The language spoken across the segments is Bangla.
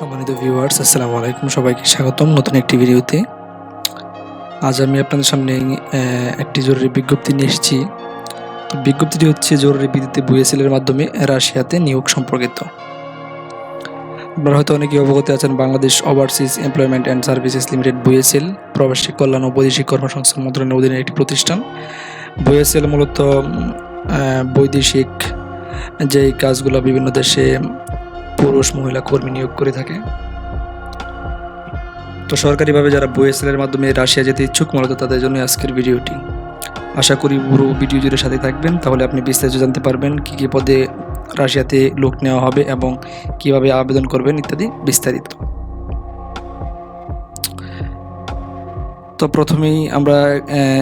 সম্মানিত ভিউয়ার্স আসসালামু আলাইকুম। সবাইকে স্বাগতম নতুন একটি ভিডিওতে। আজ আমি আপনাদের সামনে একটি জরুরি বিজ্ঞপ্তি নিয়ে এসেছি। তো বিজ্ঞপ্তিটি হচ্ছে জরুরি বিদ্যুতে বুয়েসেলের মাধ্যমে রাশিয়াতে নিয়োগ সম্পর্কিত। আপনারা হয়তো অনেকেই অবগত আছেন, Bangladesh overseas employment and services limited BOESL প্রবাসী কল্যাণ ও বৈদেশিক কর্মসংস্থান মন্ত্রণালয়ের অধীনে একটি প্রতিষ্ঠান। বুয়েসেল মূলত বৈদেশিক যেই কাজগুলো বিভিন্ন দেশে পুরুষ মহিলা কর্মী নিয়োগ করে থাকে। তো সরকারিভাবে যারা বুয়েসেলের মাধ্যমে রাশিয়া যেতে ইচ্ছুক, মূলত তাদের জন্য আজকের ভিডিওটি। আশা করি পুরো ভিডিও জুড়ে সাথে থাকবেন। তাহলে আপনি বিস্তারিত জানতে পারবেন কী কী পদে রাশিয়াতে লোক নেওয়া হবে এবং কীভাবে আবেদন করবেন ইত্যাদি বিস্তারিত। তো প্রথমেই আমরা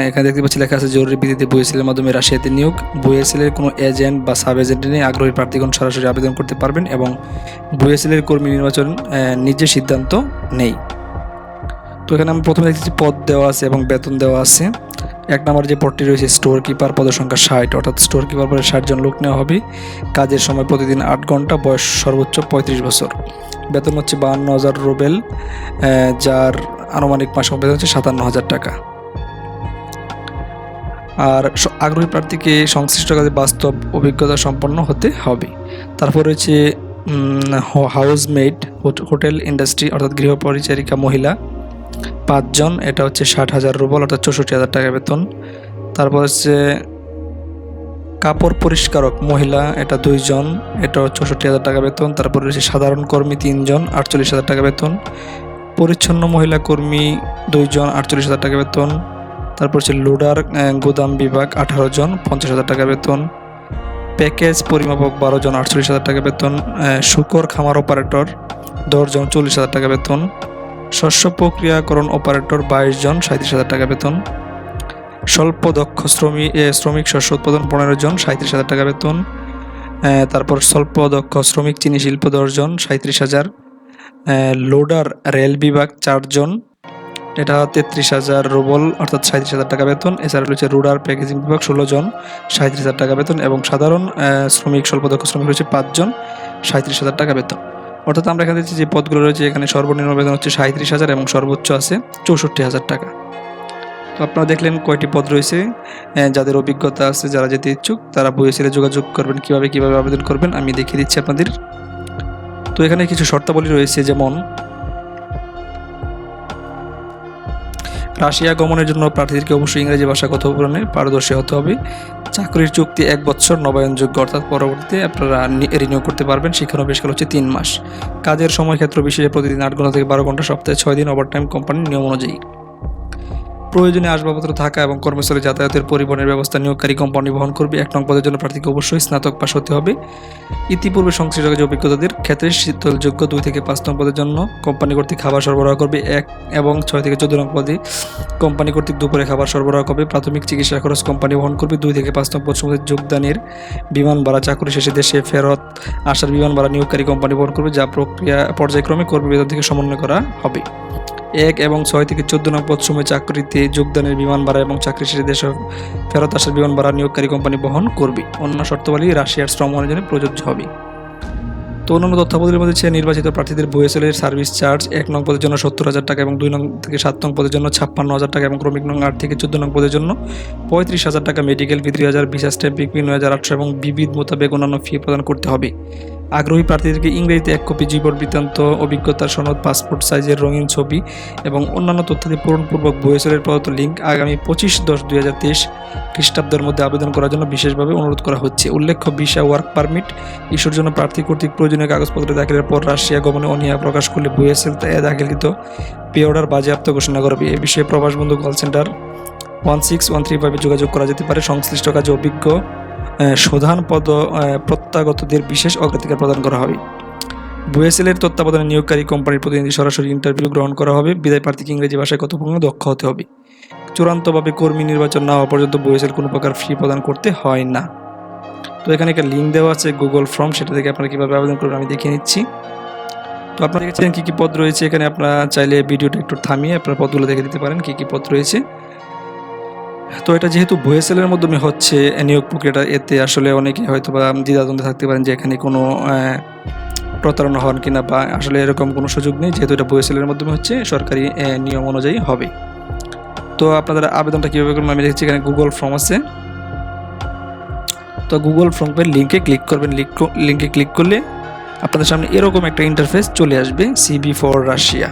এখানে দেখতে পাচ্ছি লেখা আছে, জরুরি ভিত্তিতে বুয়েসেলের মাধ্যমে রাশিয়াতে নিয়োগ। বুয়েসেলের কোনো এজেন্ট বা সাব এজেন্ট নিয়ে আগ্রহী প্রার্থীগণ সরাসরি আবেদন করতে পারবেন এবং বুয়েসেলের কর্মী নির্বাচন নিজে সিদ্ধান্ত নেই। তো এখানে আমি প্রথমে দেখতেছি পদ দেওয়া আছে এবং বেতন দেওয়া আছে। এক নম্বর যে পদটি রয়েছে স্টোর কিপার পদের সংখ্যা ষাট, অর্থাৎ স্টোর কিপার পদে ষাট জন লোক নেওয়া হবে। কাজের সময় প্রতিদিন আট ঘণ্টা, বয়স সর্বোচ্চ পঁয়ত্রিশ বছর। বেতন হচ্ছে বাহান্ন হাজার রুবেল যার আনুমানিক মাসিক বেতন হচ্ছে সাতান্ন হাজার টাকা। আর আগ্রহী প্রার্থীকে সংশ্লিষ্ট কাজে বাস্তব অভিজ্ঞতা সম্পন্ন হতে হবে। তারপর রয়েছে হাউসমেড হোটেল ইন্ডাস্ট্রি, অর্থাৎ গৃহ পরিচারিকা মহিলা, পাঁচজন, এটা হচ্ছে ষাট হাজার রুবল, অর্থাৎ চৌষট্টি হাজার টাকা বেতন। তারপর হচ্ছে, কাপড় পরিষ্কারক মহিলা, এটা দুইজন এটা চৌষট্টি হাজার টাকা বেতন। তারপর রয়েছে সাধারণ কর্মী তিনজন, আটচল্লিশ হাজার টাকা বেতন। পরিচ্ছন্ন মহিলা কর্মী দুইজন আটচল্লিশ হাজার টাকা বেতন, তারপর হচ্ছে লোডার গোদাম বিভাগ আঠারো জন, পঞ্চাশ হাজার টাকা বেতন, প্যাকেজ পরিমাপক বারো জন, আটচল্লিশ হাজার টাকা বেতন শুকর খামার অপারেটর দশজন চল্লিশ হাজার টাকা বেতন, শস্য প্রক্রিয়াকরণ অপারেটর বাইশ জন সাঁত্রিশ হাজার টাকা বেতন, স্বল্প দক্ষ শ্রমিক শ্রমিক শস্য উৎপাদন পনেরো জন সাঁত্রিশ হাজার টাকা বেতন তারপর স্বল্প দক্ষ শ্রমিক, চিনি শিল্প দশজন সাঁত্রিশ হাজার লোডার রেল বিভাগ চারজন এটা তেত্রিশ হাজার রুবল, অর্থাৎ সাঁত্রিশ হাজার টাকা বেতন। এছাড়া রয়েছে রুডার প্যাকেজিং বিভাগ ষোলো জন সাঁত্রিশ হাজার টাকা বেতন এবং সাধারণ শ্রমিক, স্বল্পদক্ষ শ্রমিক রয়েছে পাঁচজন, সাঁত্রিশ হাজার টাকা বেতন। অর্থাৎ আমরা এখানে দেখছি যে পদগুলো রয়েছে, এখানে সর্বনিম্ন বেতন হচ্ছে সাঁত্রিশ হাজার এবং সর্বোচ্চ আছে চৌষট্টি হাজার টাকা। তো আপনারা দেখলেন কয়টি পদ রয়েছে যাদের অভিজ্ঞতা আছে, যারা যেতে ইচ্ছুক, তারা বইয়েছিলে যোগাযোগ করবেন, কীভাবে কীভাবে আবেদন করবেন, আমি দেখিয়ে দিচ্ছি আপনাদের। তো এখানে কিছু শর্তাবলী রয়েছে, যেমন রাশিয়া গমনের জন্য প্রার্থীদেরকে অবশ্যই ইংরেজি ভাষা কথোপকরণে পারদর্শী হতে হবে। চাকরির চুক্তি এক বছর, নবায়নযোগ্য, অর্থাৎ পরবর্তীতে আপনারা রিনিউ করতে পারবেন। শিক্ষানবিষ্কাল হচ্ছে তিন মাস। কাজের সময় ক্ষেত্র বিশেষে প্রতিদিন আট ঘণ্টা থেকে বারো ঘণ্টা, সপ্তাহে ছয় দিন ওভার টাইম কোম্পানির নিয়ম অনুযায়ী। প্রয়োজনীয় আসবাবপত্র থাকা এবং কর্মস্থলে যাতায়াতের পরিবহনের ব্যবস্থা নিয়োগকারী কোম্পানি বহন করবে এক নং পদের জন্য প্রার্থীকে অবশ্যই স্নাতক পাশ হতে হবে। ইতিপূর্বে সংশ্লিষ্ট কাজে অভিজ্ঞতাদের ক্ষেত্রে শীতলযোগ্য দুই থেকে পাঁচ নং পদের জন্য কোম্পানি কর্তৃক খাবার সরবরাহ করবে এক এবং ছয় থেকে চোদ্দ নং পদে কোম্পানি কর্তৃক দুপুরে খাবার সরবরাহ করবে। প্রাথমিক চিকিৎসা খরচ কোম্পানি বহন করবে দুই থেকে পাঁচ নং পদ সমুদ্রের যোগদানের বিমান ভাড়া চাকরি শেষে দেশে ফেরত আসার বিমান ভাড়া নিয়োগকারী কোম্পানি বহন করবে, যা প্রক্রিয়া পর্যায়ক্রমে কর্মী বেতন থেকে সমন্বয় করা হবে। এক এবং ছয় থেকে চোদ্দ নং পদ সময় চাকরিতে যোগদানের বিমান ভাড়া এবং চাকরি শেষে দেশে ফেরত আসার বিমান ভাড়া নিয়োগকারী কোম্পানি বহন করবে। অন্য শর্তাবলী রাশিয়ার শ্রম অনুযায়ী প্রযোজ্য হবে। তো অন্যান্য তথ্যাবলীর মধ্যে হচ্ছে নির্বাচিত প্রার্থীদের বইয়েসেলের সার্ভিস চার্জ এক নং পদের জন্য সত্তর হাজার টাকা এবং দুই নং থেকে সাত নং পদের জন্য ছাপ্পান্ন হাজার টাকা এবং ক্রমিক নং আট থেকে চোদ্দ নং পদের জন্য পঁয়ত্রিশ হাজার টাকা মেডিকেল ফি দুই হাজার ভিসা স্ট্যাম্পিং ফি নয় হাজার আটশো এবং বিবিধ মোতাবেক অন্যান্য ফি প্রদান করতে হবে। আগ্রহী প্রার্থীদেরকে ইংরেজিতে এক কপি জীবন বৃত্তান্ত অভিজ্ঞতার সনদ, পাসপোর্ট সাইজের রঙিন ছবি এবং অন্যান্য তথ্যাদি পূরণপূর্বক বইয়েসেলের প্রদত্ত লিঙ্ক আগামী পঁচিশ দশ দুই হাজার তেইশ খ্রিস্টাব্দের মধ্যে আবেদন করার জন্য বিশেষভাবে অনুরোধ করা হচ্ছে। উল্লেখ্য, ভিসা ওয়ার্ক পারমিট ইস্যুর জন্য প্রার্থী কর্তৃক প্রয়োজনীয় কাগজপত্র দাখিলের পর রাশিয়া গমনে অনিয়া প্রকাশ করলে বুয়েসেল দাখিলকৃত পে অর্ডার বাজেয়াপ্ত ঘোষণা করবে। এ বিষয়ে Probash Bondhu call centre one six one three ফাইভে যোগাযোগ করা যেতে পারে। সংশ্লিষ্ট কাজে অভিজ্ঞ প্রধান পদ প্রত্যাগতদের বিশেষ অগ্রাধিকার প্রদান করা হবে। বুয়েসেলের তত্ত্বাবধানে নিয়োগকারী কোম্পানির প্রতিনিধি সরাসরি ইন্টারভিউ গ্রহণ করা হবে। বিদায় প্রার্থীকে ইংরেজি ভাষায় কতপূর্ণ দক্ষ হতে হবে। চূড়ান্তভাবে কর্মী নির্বাচন না হওয়া পর্যন্ত বুয়েসেল কোনো প্রকার ফি প্রদান করতে হয় না। তো এখানে একটা লিঙ্ক দেওয়া আছে গুগল ফর্ম সেটা থেকে আপনারা কীভাবে আবেদন করবেন আমি দেখিয়ে নিচ্ছি। তো আপনারা দেখেছেন কী কী পদ রয়েছে, এখানে আপনারা চাইলে ভিডিওটা একটু থামিয়ে আপনার পদগুলো দেখে দিতে পারেন, কী কী পদ রয়েছে। তো এটা যেহেতু ভয়েসেলের মাধ্যমে হচ্ছে নিয়োগ প্রক্রিয়াটা, এতে আসলে অনেকে হয়তো বা দ্বিধাদ্বন্দ্বে থাকতে পারেন যে এখানে কোনো প্রতারণা হন কিনা বা আসলে এরকম কোনো সুযোগ নেই, যেহেতু এটা বইএসএলের মাধ্যমে হচ্ছে, সরকারি নিয়ম অনুযায়ী হবে। তো আপনাদের আবেদনটা কীভাবে করবেন? আমি দেখছি এখানে গুগল ফর্ম আছে। তো গুগল ফর্মের লিঙ্কে ক্লিক করবেন। লিঙ্কে ক্লিক করলে আপনাদের সামনে এরকম একটা ইন্টারফেস চলে আসবে সিবি ফর রাশিয়া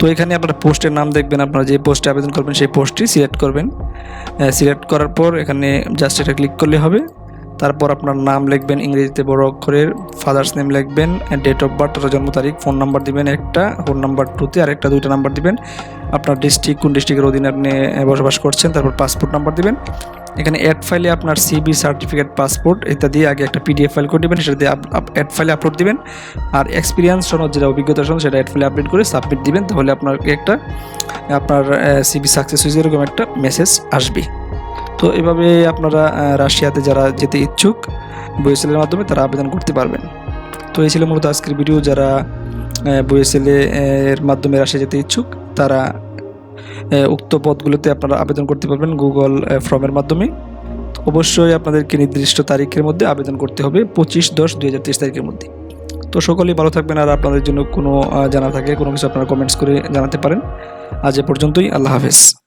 তো এখানে আপনারা পোস্টের নাম দেখবেন, আপনারা যে পোস্টে আবেদন করবেন সেই পোস্টটি সিলেক্ট করবেন। সিলেক্ট করার পর এখানে জাস্ট এটা ক্লিক করলে হবে। তারপর আপনার নাম লিখবেন, ইংরেজিতে বড় অক্ষরের ফাদার্স নেম লিখবেন, ডেট অফ বার্থ জন্ম তারিখ, ফোন নাম্বার দিবেন একটা ফোন নাম্বার টুতে আর একটা দুইটা নাম্বার দিবেন। আপনার ডিস্ট্রিক্ট, কোন ডিস্ট্রিক্টের অধীনে আপনি বসবাস করছেন, তারপর পাসপোর্ট নাম্বার দিবেন। এখানে অ্যাড ফাইলে আপনার সিবি সার্টিফিকেট পাসপোর্ট ইত্যাদি আগে একটা পিডিএফ ফাইল করে দেবেন সেটা দিয়ে অ্যাড ফাইলে আপলোড দেবেন। আর এক্সপিরিয়েন্স সনদ যেটা অভিজ্ঞতা সনদ, সেটা অ্যাড ফাইলে আপডেট করে সাবমিট দিবেন, তাহলে আপনার একটা, আপনার সিবি সাকসেস হয়েছে এরকম একটা মেসেজ আসবে। তো এভাবে আপনারা রাশিয়াতে যারা যেতে ইচ্ছুক বইএসএলের মাধ্যমে তারা আবেদন করতে পারবেন। তো এই ছিল মূলত আজকের ভিডিও যারা বইএসএলে এর মাধ্যমে রাশিয়া যেতে ইচ্ছুক, তারা উক্ত পদগুলোতে আপনারা আবেদন করতে পারবেন গুগল ফর্মের মাধ্যমে। অবশ্যই আপনাদেরকে নির্দিষ্ট তারিখের মধ্যে আবেদন করতে হবে, পঁচিশ দশ দুই হাজার তেইশ তারিখের মধ্যে। তো সকলেই ভালো থাকবেন আর আপনাদের জন্য কোনো জানা থাকে কোনো কিছু আপনারা কমেন্টস করে জানাতে পারেন। আজ এ পর্যন্তই, আল্লাহ হাফেজ।